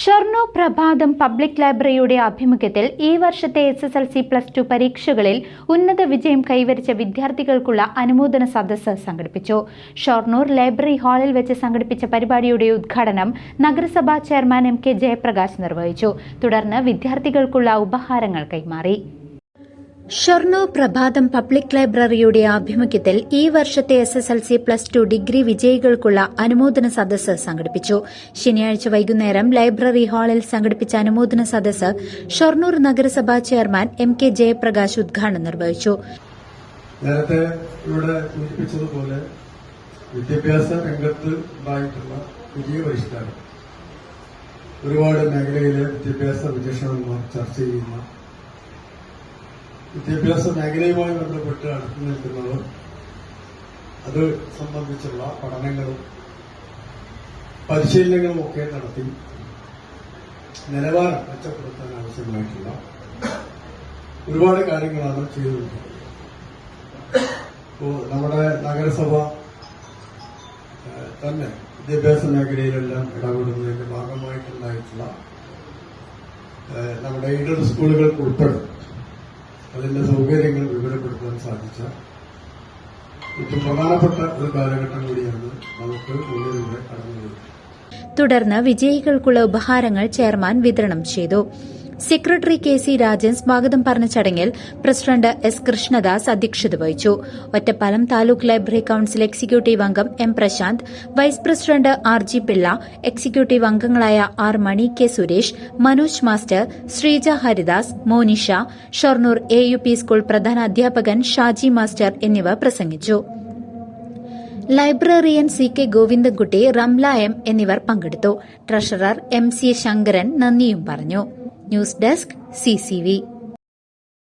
Shoranur Prabhatham public ലൈബ്രറിയുടെ ആഭിമുഖ്യത്തിൽ ഈ വർഷത്തെ S S L C plus two പരീക്ഷകളിൽ ഉന്നത വിജയം കൈവരിച്ച വിദ്യാർത്ഥികൾക്കുള്ള അനുമോദന സദസ്സ് സംഘടിപ്പിച്ചു. ഷൊർണൂർ ലൈബ്രറി ഹാളിൽ വെച്ച് സംഘടിപ്പിച്ച പരിപാടിയുടെ ഉദ്ഘാടനം നഗരസഭാ ചെയർമാൻ എം കെ ജയപ്രകാശ് നിർവഹിച്ചു. തുടർന്ന് വിദ്യാർത്ഥികൾക്കുള്ള ഉപഹാരങ്ങൾ കൈമാറി. ഷൊർണൂർ പ്രഭാതം പബ്ലിക് ലൈബ്രറിയുടെ ആഭിമുഖ്യത്തിൽ ഈ വർഷത്തെ S S L C plus two degree വിജയികൾക്കുള്ള അനുമോദന സദസ്സ് സംഘടിപ്പിച്ചു. ശനിയാഴ്ച വൈകുന്നേരം ലൈബ്രറി ഹാളിൽ സംഘടിപ്പിച്ച അനുമോദന സദസ്സ് ഷൊർണൂർ നഗരസഭാ ചെയർമാൻ എം കെ ജയപ്രകാശ് ഉദ്ഘാടനം നിർവഹിച്ചു. നേരത്തെ ഇവിടെ സൂചിപ്പിച്ചതുപോലെ വിദ്യാഭ്യാസ രംഗത്ത് ഉണ്ടായിട്ടുള്ള വലിയ പരിഷ്കാരം. ഒരുപാട് മേഖലയിലെ വിദ്യാഭ്യാസ വിചക്ഷണന്മാർ ചർച്ച ചെയ്യുന്ന വിദ്യാഭ്യാസ മേഖലയുമായി ബന്ധപ്പെട്ട് അടുത്തു നിൽക്കുന്നത് അത് സംബന്ധിച്ചുള്ള പഠനങ്ങളും പരിശീലനങ്ങളും ഒക്കെ നടത്തി നിലവാരം മെച്ചപ്പെടുത്താൻ ആവശ്യമായിട്ടുള്ള ഒരുപാട് കാര്യങ്ങളാണ് ചെയ്തുകൊണ്ടിരിക്കുന്നത്. ഇപ്പോ നമ്മുടെ നഗരസഭ തന്നെ വിദ്യാഭ്യാസ മേഖലയിലെല്ലാം ഇടപെടുന്നതിന്റെ ഭാഗമായിട്ടുണ്ടായിട്ടുള്ള നമ്മുടെ എയ്ഡഡ് സ്കൂളുകൾക്ക് ഉൾപ്പെടെ അതിന്റെ സൗകര്യങ്ങൾ വിവരപ്പെടുത്താൻ സാധിച്ച ഏറ്റവും പ്രധാനപ്പെട്ട ഒരു കാലഘട്ടം കൂടിയാണ് നമുക്ക് മുന്നിലൂടെ കടന്നുപോയത് തുടർന്ന് വിജയികൾക്കുള്ള ഉപഹാരങ്ങൾ ചെയർമാൻ വിതരണം ചെയ്തു. സെക്രട്ടറി കെ സി രാജൻ സ്വാഗതം പറഞ്ഞ ചടങ്ങിൽ പ്രസിഡന്റ് എസ് കൃഷ്ണദാസ് അധ്യക്ഷത വഹിച്ചു. Ottapalam taluk library council executive അംഗം M Prasanth vice president R G Pillai executive അംഗങ്ങളായ R Mani K Suresh Manoj master Sreeja Haridas Monisha Shoranur A U P school പ്രധാന അധ്യാപകൻ Shaji master എന്നിവർ പ്രസംഗിച്ചു. Librarian C K Govindankutty Ramla M എന്നിവർ പങ്കെടുത്തു. Treasurer M C Sankaran നന്ദിയും പറഞ്ഞു. News desk C C V